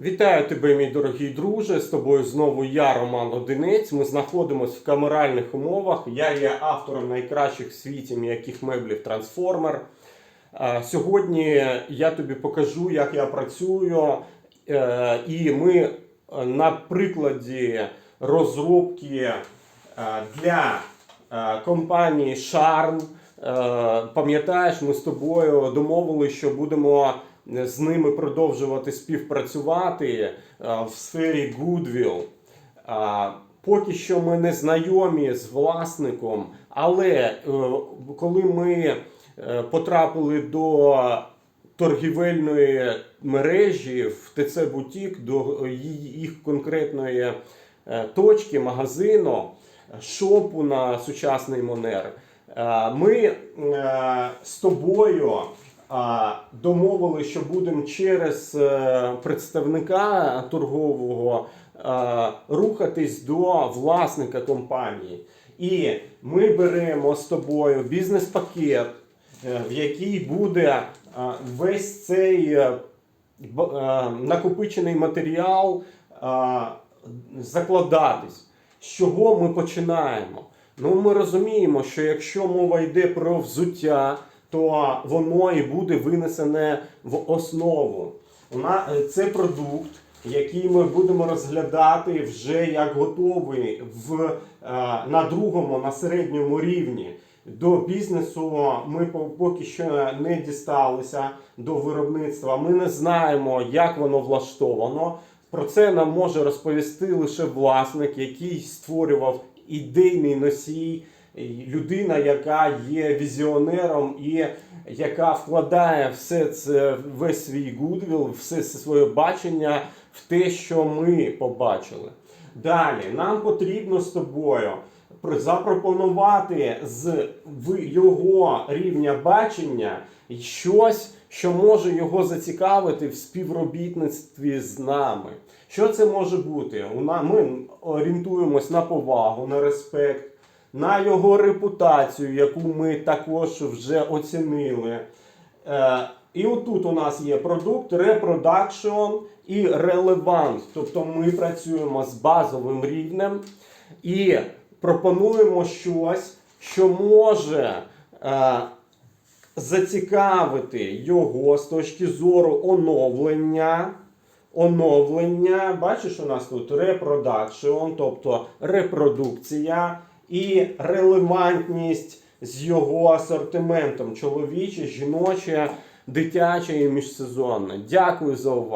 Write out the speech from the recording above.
Вітаю тебе, мій дорогий друже. З тобою знову я, Роман Одинець. Ми знаходимося в камеральних умовах. Я є автором найкращих в світі м'яких меблів. Е, Сьогодні я тобі покажу, як я працюю. Е, І ми е, на прикладі розробки е, для компанії Charm. Е, Пам'ятаєш, ми з тобою домовилися, що будемо з ними продовжувати співпрацювати е, в сфері Goodwill. Поки що ми не знайомі з власником, але е, коли ми е, потрапили до торгівельної мережі в ТЦ Бутік, до їх конкретної е, точки, магазину, шопу на сучасний Монер, е, ми е, з тобою а, домовили, що будемо через е, представника торгового е, рухатись до власника компанії. І ми беремо з тобою бізнес-пакет, е, в який буде е, весь цей е, е, накопичений матеріал е, закладатись. З чого ми починаємо? Ну, ми розуміємо, що якщо мова йде про взуття, то воно і буде винесене в основу. Е, Це продукт, який ми будемо розглядати вже як готовий в, е, на другому, на середньому рівні. До бізнесу ми поки що не дісталися до виробництва. Ми не знаємо, як воно влаштовано. Про це нам може розповісти лише власник, який створював ідейний носій, людина, яка є візіонером і яка вкладає все це, весь свій гудвіл, все своє бачення в те, що ми побачили. Далі нам потрібно з тобою запропонувати з його рівня бачення щось, що може його зацікавити в співробітництві з нами. Що це може бути? Ми орієнтуємось на повагу, на респект, на його репутацію, яку ми також вже оцінили. Е, І отут у нас є продукт, репродакшн і релевант. Тобто ми працюємо з базовим рівнем і пропонуємо щось, що може е, зацікавити його з точки зору оновлення. Оновлення, бачиш, у нас тут репродакшн, тобто репродукція і релевантність з його асортиментом чоловіче, жіноче, дитяче і міжсезонне. Дякую за увагу.